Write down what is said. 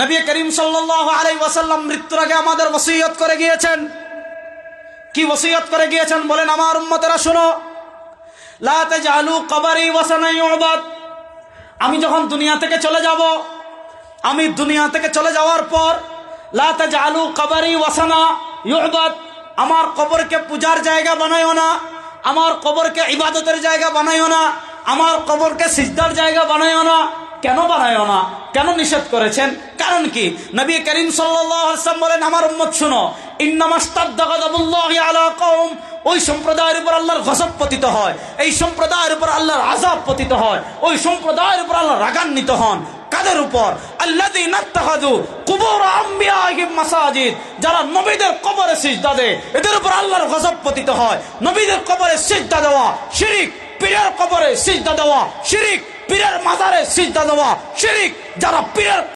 নবী করিম আলাইহি ওয়াসাল্লাম মৃত্যুর আগে আমাদের ওসিয়ত করে গিয়েছেন। কি ওসিয়ত করে গিয়েছেন বলেন, আমার উম্মতেরা, শোনো। কবরি আমি যখন দুনিয়া থেকে চলে যাব, আমি দুনিয়া থেকে চলে যাওয়ার পর লা তাজআলু কবরি ওয়াসানা আমার কবরকে পূজার জায়গা বানাইও না, আমার কবরকে ইবাদতের জায়গা বানাইও না, আমার কবরকে সিজদার জায়গা বানাইও না কেন বানাইও না? কেন নিষেধ করেছেন? কারণ কি? নবী করিম সাল্লাম বলেন, আমার উম্মত শুনো কওম। ওই সম্প্রদায়ের উপর আল্লাহর গজব পতিত হয়, এই সম্প্রদায়ের উপর আল্লাহর আজাব পতিত হয়, ওই সম্প্রদায়ের উপর আল্লাহ রাগান্বিত হন। কাদের উপর? মাসাজিদ, যারা নবীদের কবরে সিজদা দেয়, এদের উপর আল্লাহর গজব পতিত হয়। নবীদের কবরে সিজদা দেওয়া, শিরিক, পীরের কবরে সিজদা দেওয়া, শিরিক পীরের মাজারে সিজদা দেওয়া শিরিক যারা পীরের